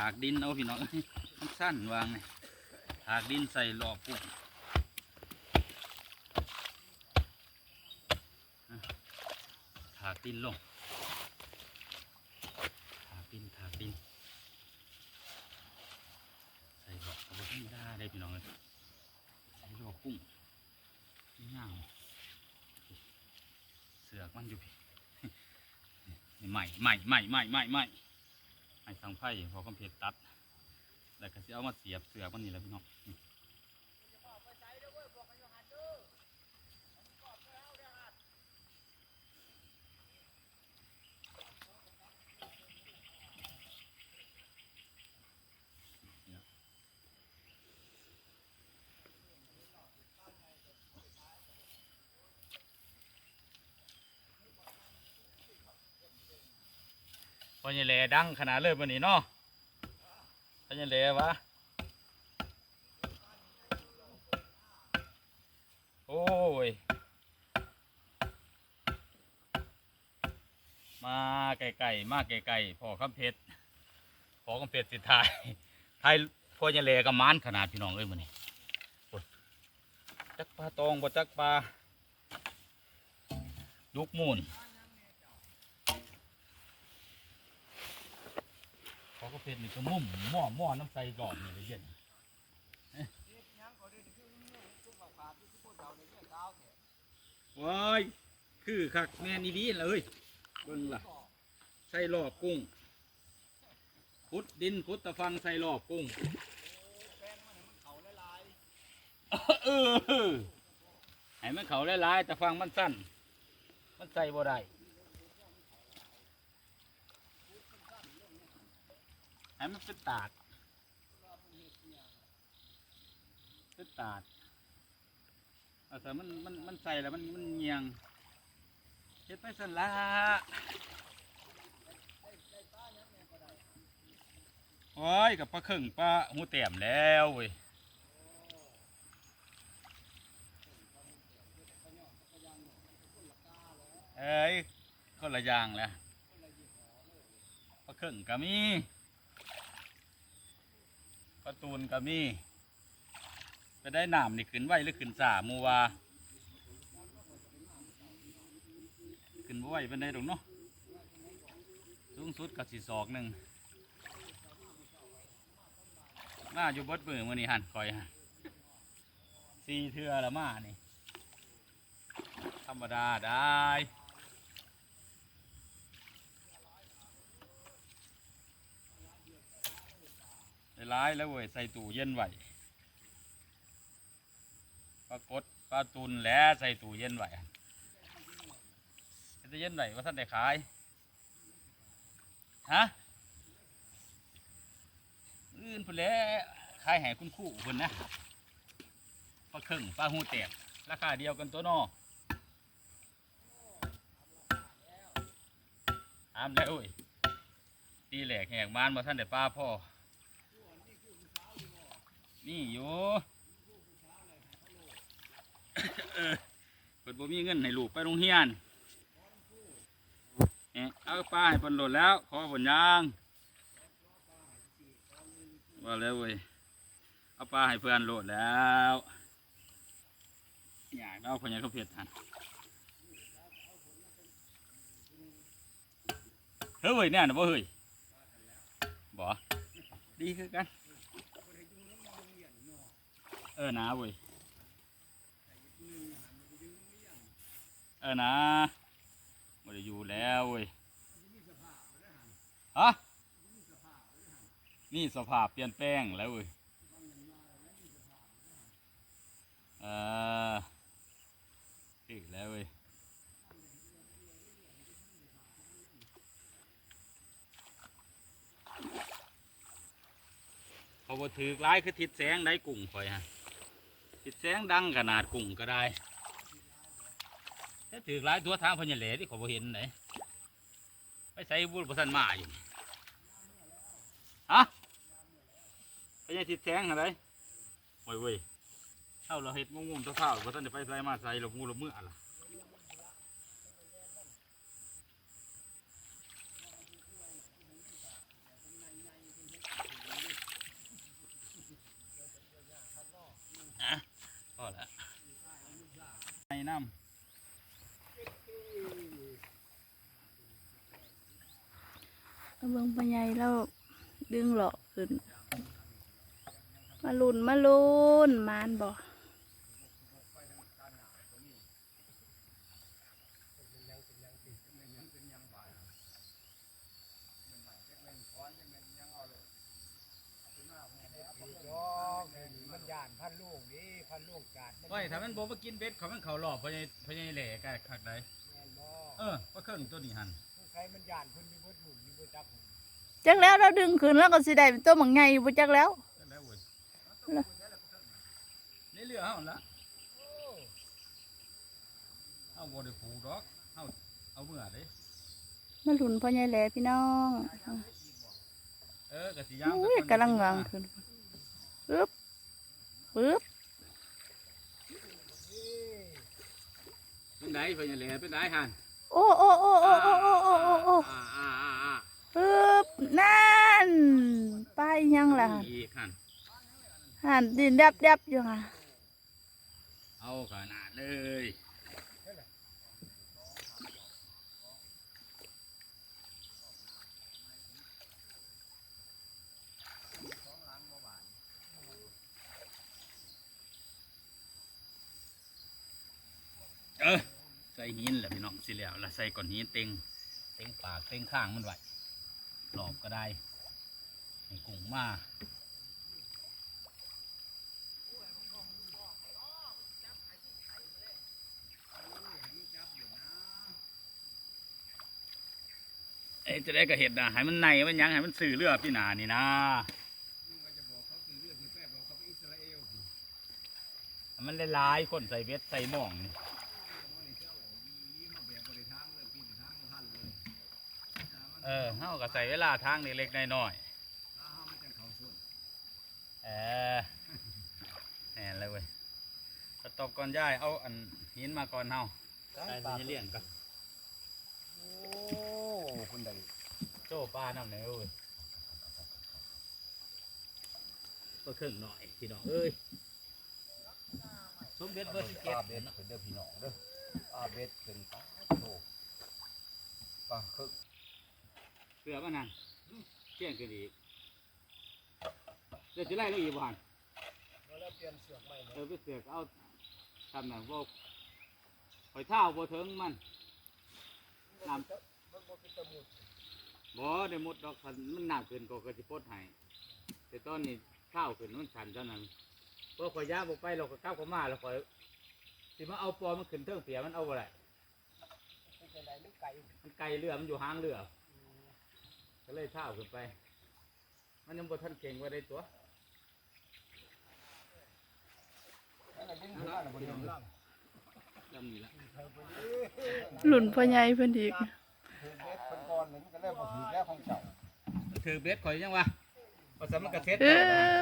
ถากดินเอาพี่น้องมันสั้นวางเลยถากดินใส่รอบกุ้งถากดินลงถากดินถากดิน ใส่รอบเอาไว้ให้ได้เลยพี่น้องเลยใส่รอบกุ้งนี่ง่ายเสือกมันอยู่พี่ใหม่ใหม่ใหม่ใหม่ใหม่ใหม่ ให้สังไพ่พอกำเพชรตัด แล้วก็จะเอามาเสียบเสือกมันนี่แหละพี่น้อง พอเนี่แหลดังขนาดเลยวันนี้เนาะพอเนี่แหลวะโอ้ย มาไก่ๆมาไก่ๆพอคำเพชรพอคำเพชรสิทายทายพ่อเนี่ยแหลกับมานขนาดพี่น้องเอ้ยมันนี้จักปลาตองบ่จักปลาลูกมูน เขาก็เป็นนี่ก็มุ่มหม้อหม้อน้ำใสก่อนนี่เลยเย็นว้ายคือคักแม่นี่ดีเลยเบิ่งล่ะใส่รอบกุ้งขุดดินขุดตะฟังใส่รอบกุ้งเออให้มันเขาหลายๆตะฟังมันสั้น มันใส่บ่ได้ ให้มันเป็นตาดเป็นตาดเอาแต่มันมันมันใส่แล้วมันมันเงียงเฮ็ดไปสันละโอ้ยกับปลาเข่งปลาหูแต้มแล้วเว้ยเอ้ยคนละอย่างแหละปลาเข่งก็มี ประตูนก็มีไปได้น้ำนี่ขึ้นไหวหรือขึ้นสามูวาขึ้นบ่ไหวเป็นได้ดอกเนาะสูงสุดกับสีศอกหนึ่งมาอยู่บดมือมือนี้หันคอยหันสี่เทือละมานี่ธรรมดาได้ ได้ร้ายแล้วเว้ยใส่ตู้เย็นไว้ปรากฏปลาตุนแหล้วใส่ตู้เย็นไว้หั่นใส่ตู้เย็นไว้ว่าท่านได้ขายฮะอื่นพุ่นแหล้วขายให้คุณคู่พุ่นนะปลาเครึ่งปลาหูแตกราคาเดียวกันตัวนอถามแล้วเว้ยตีแหลกแหกมานมาท่านได้ปลาพ่อ นี่อยู่เปิดบ่มีเงินให้ลูกไปโรงเรียนเอาปลาให้เพิ่นโหลดแล้ว ขอผลยางว่าแล้วเว้ยเอาปลาให้เพื่อนโหลดแล้ว อยากเอาคนยังเขาเพียรทันเฮ้ยเนี่ยนะบ่เฮ้ยบ่ดีคือกัน เออนะเว้ยเออนะไม่ได้อยู่แล้วเว้ยฮะนี่สภาพเปลี่ยนแปลงแล้วเว้ยเออถึกแล้วเว้ยพอบ่ถือร้ายคือทิศแสงได้กุ้งคอยฮะ ติดแสงดังขนาดกุ้งก็ได้ถ้าถือหลายตัวทางพญาเหลที่เขาบ่เห็นไหนไปใส่บุญประสันมาอยู่นี่ฮะพญติดแสงอะไรโอ้ยเว้ยเท่าเราเห็ดงงๆตัวเท่าประสันจะไปใส่มาใส่หลบงูหลบมืออะไร นำเราเบิ่งปัญญาเราดึงหล่อขึ้น มาลุนมาลุนมานบอก พันลูกจาดไว้ถ้ามันบ่มากินเบ็ดเขามันเข้ารอบเพราะไงเพราะไงแหล่กะคักใดแม่นบ่เออว่าเครื่องตัวนี้หั่นใครมันย่านเพิ่นอยู่เบิดหมุนอยู่เบิดจับจักแล้วเราดึงขึ้นแล้วก็สิได้เป็นตัวหมังไงบ่จักแล้วจังได้เว้ยในเรือเฮาหั่นละเฮาบ่ได้ผูกดอกเฮาเอาเมื่อเด้มาลุนพ่อใหญ่แหล่พี่น้องเออกะสิยามอุ้ยกำลังงางขึ้นปึ๊บปึ๊บ เป็นไดเพราะไงแหล่เป็นไดหั่นโอ้โอ้โอ้โอ้โอ้โอ้โอ้โอ้โอ้อ่าอ่าอ่าอ่าปึ๊บนั่นไปยังล่ะอีกหั่นหันดินดับดับอยู่ค่ะเอาขนาดเลยเออ ใส่หินแหละพี่น้องสิแล้วแล้วใส่ก้อนหินเต็งเต็งปากเต็งข้างมันไว้หลอบก็ได้ให้กุ้งมาเอ้จะได้ก็เห็ดนะให้มันในมันยังให้มันสื่อเรือพี่หนานี่นะมันหลายๆคนใส่เวทใส่หม่องนี่ เออเฮาก็ใส่เวลาทางเล็กๆน้อยๆเออแน่เลยเว้ยสต็อปก่อนย่ายเอาอันหินมาก่อนเฮาใส่สิเลี้ยงก่อนโอ้คนใดโจ้ปลาน้ำไหนเอ้ยก็ครึ่งหน่อยพี่น้องเอ้ยสมเด็จเบอร์สิบเจ็ดอาเบ็ดขึ้นเด้อพี่น้องเด้ออาเบ็ดขึ้นปลาโตปลาคึกเสือมานั่นเที่ยงคืนอีกเดี๋ยวจะไล่ลูกอีกบ้านแล้วเปลี่ยนเสือกใหม่เออไปเสือกเอาทำหนังบอกหอยเท้าบ่ถึงมันน้ำมันบ่เป็นตะมุดบ่ได้หมดดอกคันมันหนักเกินก็ก็สิปลดให้แต่ตอนนี้ข้าวขึ้นมันชันเท่านั้นเพราะข่อยย่าบ่ไปเราก็กลับเข้ามาแล้วข่อยสิมาเอาปอมันขึ้นเทิงเปียมันเอาบ่ได้เป็นจังไดมันไก่มันไกลเรือมันอยู่ห่างเรือ ก็เลยเท่าขึ้นไป มันยังบ่ทันเก่งไว้าได้ตัวหลุนพ่อใหญ่เพื่อนอีกเถือเบ็ดข่อยยังวะภาษามันกระเทศเออ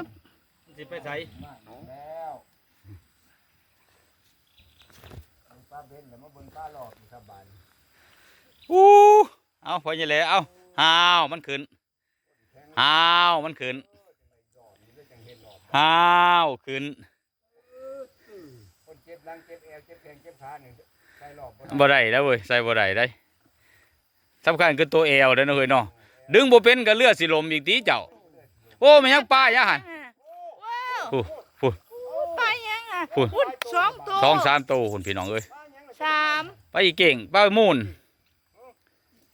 สิไปใส่ป้าเบนแล้วมาบนป้าหลอกสบายอู้เอาพอยังเลยเอา ห้าวมันขึ้นห้าวมันขึ้นดอกนี่ก็จังเห็นหลอกห้าวขึ้นคนเจ็บหลังเจ็บแอวเจ็บแขนเจ็บขานี่ใส่หลอกบ่ได้บ่ได้แล้วเว้ยใส่บ่ได้ได้สำคัญคือตัวเอวเด้อนะเฮ้ยเนาะดึงบ่เป็นก็เลือดสิลมอีกทีเจ้า โอ้มันยังปลายะหันว้าวพูพูไปยังอะพูพูดสองตัวสองสามตัวคุณพี่น้องเอ้ยปลาหยังล่ะสามไปอีเก่งปลามูน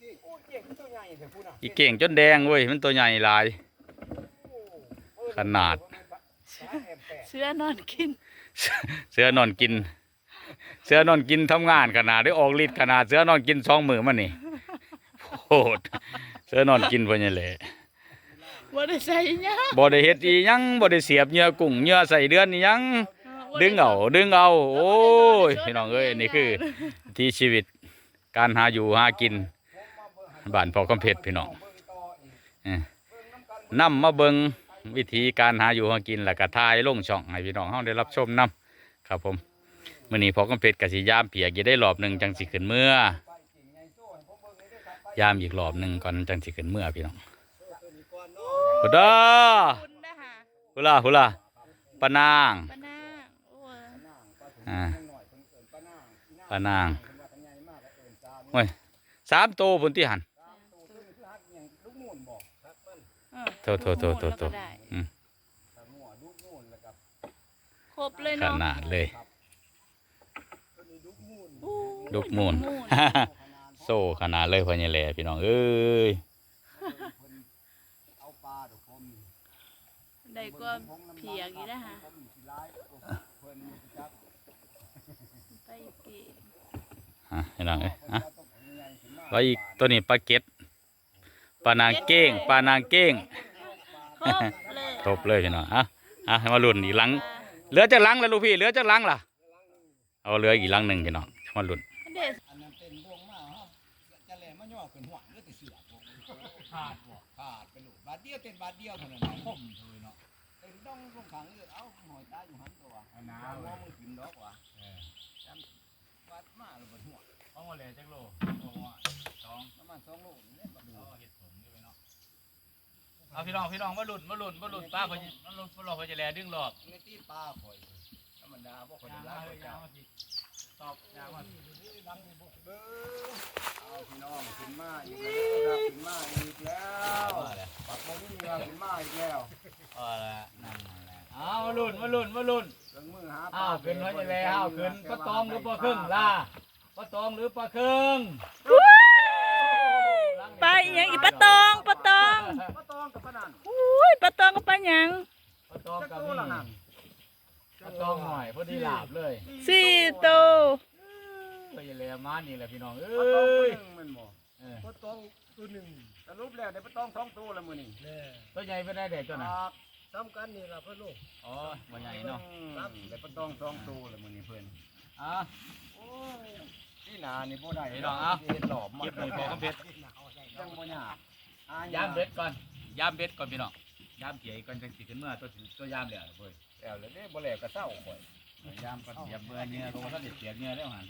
ที่โอ้เจ็บตัวใหญ่เถ อะพูดน่ะอีเก่งจนแดงเว้ยมันตัวใหญ่หลาย ขนาด เสือนอนกิน เสือนอนกิน เสือนอนกินทำงานขนาดได้ออกฤทธิ์ขนาดเสือนอนกินสองมือมันนี่โคตรเสือนอนกินเพิ่นนี่แหละบ่ได้ใส่หยังบ่ได้เฮ็ดอีหยังบ่ได้เสียบเหยื่อกุ้งเหยื่อใส่เดือนนี่หยังดึงเอาดึงเอา โอ้ยพี่น้องเอ้ยนี่คือ ที่ชีวิตการหาอยู่หากิน บ้านพ่อกำเพชรพี่น้องเอ้ยนำมาเบิงวิธีการหาอยู่หากินแล้วก็ทายลงช่องให้พี่น้องเฮาได้รับชมนํครับผมมื้อนี้พ่อกำเพชรก็สิยามเปียกอยู่ได้รอบหนึงจังสิขึ้นเมื่อยามอีกรอบหนึงก่อนจังสิขึ้นเมื่อพี่น้องพุดาคุณนะฮะหุลาหุลาปะนางปะนางโอ้ยอ่าปะนางโอ้ยสามโตวพุ่นที่หัน ลูกมูนบ เออ โทษโทษโทษโทษโทษแล้วดลุกนู่นแล้วกับครบเลยขเนาะนาดเลยลุกมูนลูกมูลมูนโซ่ขนาดเลยพ่อใหญ่แหล่พี่น้องเอ้ยได้กว่าเพียกอีกนะฮะคมสิร้ายเพิ่นจับไปเกี่อะพี่น้องเอ้ยอะไว้อีกตัวนี้ปลาเก็ดปลานางเก้งปลานางเก้ง ครบเลยตบเลยพี่น้องอะอะให้มาลุ้นอีกหลังเหลือจากหลังแล้วลูกพี่เหลือจากหลังล่ะเอาเหลืออีกหลังหนึ่งพี่น้องมาลุ้นเด็ดอันนั้นเป็นบ่วงมาเฮาจะแลมาย่อขึ้นหัวหรือติเสือกบ่ขาดบ่ขาดเป็นลูกบาดเดียวเต้นบาดเดียวเท่านั้นคมเลยเนาะเต้นต้องลงขังเลยเอ้าหอยตายอยู่หันตัวอันน้าว่ามึงกินดอกว่ะเออจำบาดมาแล้วบ่หัวเอามาเลยจักโลสองประมาณ2โลนี่แหละบัดนี้เห็ดผมนี่ไปเนาะ เอาพี่น้องพี่น้องมาลุ้นมาลุ้นมาลุ้นป้าพ่อมาลุ้นมาลุ้นพ่อจะแลดึงหลอกในที่ปลาข่อยธรรมดาบ่ค่อยได้ล้างข่อยจ้าตอบยาวมาเบ้อเอาพี่น้องขึ้นมาอีกแล้วครับขึ้นมาอีกแล้วปักบ่มีว่าขึ้นมาอีกแล้วเอาละนั่นแหละเอามาลุ้นมาลุ้นมาลุ้นเครื่องมือหาปลาอ้าวขึ้นพ่อจะแลอ้าวขึ้นปลาตองหรือปลาครึ่งล่ะปลาตองหรือปลาครึ่งปลาอีหยังอีปลาตองปลาตอง หยังปลาตองจักกับตัวนี่ละนั่นปลาตองหน่อยพอดีหลาบเลยสี่ตัวพ่อจะแลมานี่แหละพี่น้องเอปลาตอง้ยตัวหนึงมันบ่เออปลาตองตัวหนึ่งสรุปแล้วได้ปลาตองสองตัวแล้วมื้อนี้ตัวใหญ่เป็นได้เด็ดตัวไหนครับซ้ำกันนี่ล่ะเพื่อนลูกอ๋อตัวใหญ่เนาะครับได้ปลาตองสองตัวแล้วมื้อนี้เพิ่นอะ โอ้ยที่นานี่บ่ได้พี่น้องเอาเฮ็ดหลอบมาเก็บหน่อยพอคำเพชรจังบ่ยากอ่ยามเบ็ดก่อนยามเบ็ดก่อนพี่น้อง ยามเกี่ยก่อนจังสิขึ้นเมื่อตัวสิตัวยามแล้วเว้ยแล้วแล้วเด้บ่แล้วก็เศร้าข่อยยามก่อนเสียบเบื่อเนื้อลงถ้าเด็ดเสียบเนื้อแล้วหัน